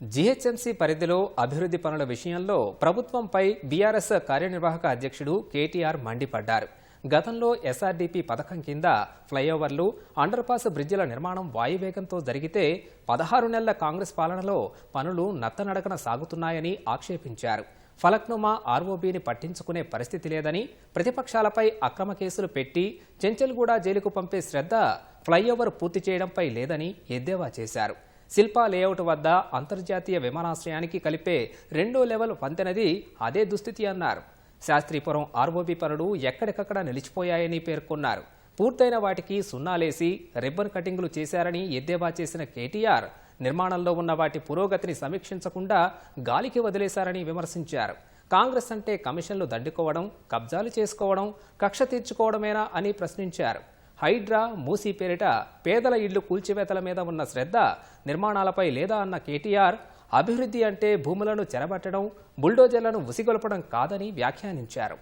GHMC పరిధిలో అభివృద్ధి పనుల విషయంలో ప్రభుత్వంపై బీఆర్ఎస్ కార్యనిర్వాహక అధ్యక్షుడు కేటీఆర్ మండిపడ్డారు. గతంలో ఎస్ఆర్డీపీ పథకం కింద ఫ్లైఓవర్లు అండర్పాస్ బ్రిడ్జిల నిర్మాణం వాయువేగంతో జరిగితే పదహారు నెలల కాంగ్రెస్ పాలనలో పనులు నత్తనడకన సాగుతున్నాయని ఆక్షేపించారు. ఫలక్నుమా ఆర్ఓబీని పట్టించుకునే పరిస్థితి లేదని ప్రతిపక్షాలపై అక్రమ కేసులు పెట్టి చెంచల్గూడ జైలుకు పంపే శ్రద్ధ ఫ్లైఓవర్ పూర్తి చేయడంపై లేదని ఎద్దేవా చేశారు. శిల్పా లేఅవుట్ వద్ద అంతర్జాతీయ విమానాశ్రయానికి కలిపే రెండో లెవెల్ వంతెనది అదే దుస్థితి అన్నారు. శాస్త్రీపురం ఆర్ఓబీ పనులు ఎక్కడికక్కడ నిలిచిపోయాయని పేర్కొన్నారు. పూర్తయిన వాటికి సున్నాలేసి రిబ్బన్ కటింగులు చేశారని ఎద్దేవా చేసిన కేటీఆర్ నిర్మాణంలో ఉన్న వాటి పురోగతిని సమీక్షించకుండా గాలికి వదిలేశారని విమర్శించారు. కాంగ్రెస్ అంటే కమిషన్లు దండుకోవడం కబ్జాలు చేసుకోవడం కక్ష తీర్చుకోవడమేనా అని ప్రశ్నించారు. హైడ్రా మూసీ పేరిట పేదల ఇళ్ళు కూల్చివేతల మీద ఉన్న శ్రద్ధ నిర్మాణాలపై లేదా అన్న కేటీఆర్ అభివృద్ధి అంటే భూములను చెరబట్టడం బుల్డోజర్లను ఉసిగొలపడం కాదని వ్యాఖ్యానించారు.